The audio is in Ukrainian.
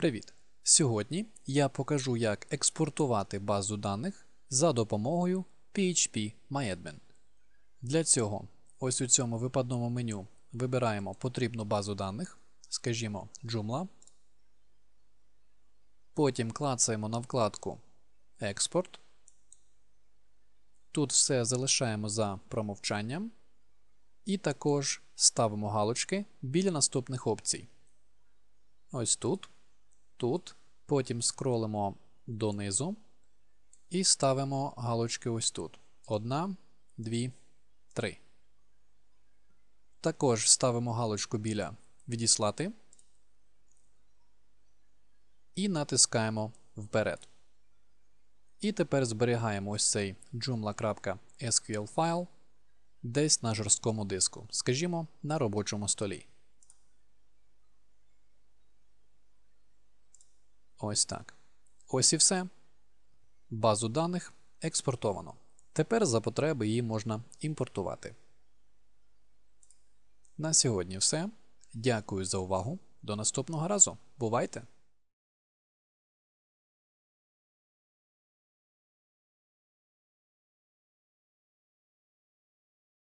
Привіт! Сьогодні я покажу, як експортувати базу даних за допомогою PHP MyAdmin. Для цього ось у цьому випадному меню вибираємо потрібну базу даних, скажімо, Joomla. Потім клацаємо на вкладку Експорт. Тут все залишаємо за промовчанням. І також ставимо галочки біля наступних опцій. Ось тут, тут. Потім скролимо донизу і ставимо галочки ось тут. Одна, дві, три. Також ставимо галочку біля Відіслати і натискаємо вперед. І тепер зберігаємо ось цей joomla.sql файл десь на жорсткому диску, скажімо, на робочому столі. Ось так. Ось і все. Базу даних експортовано. Тепер за потреби її можна імпортувати. На сьогодні все. Дякую за увагу. До наступного разу. Бувайте!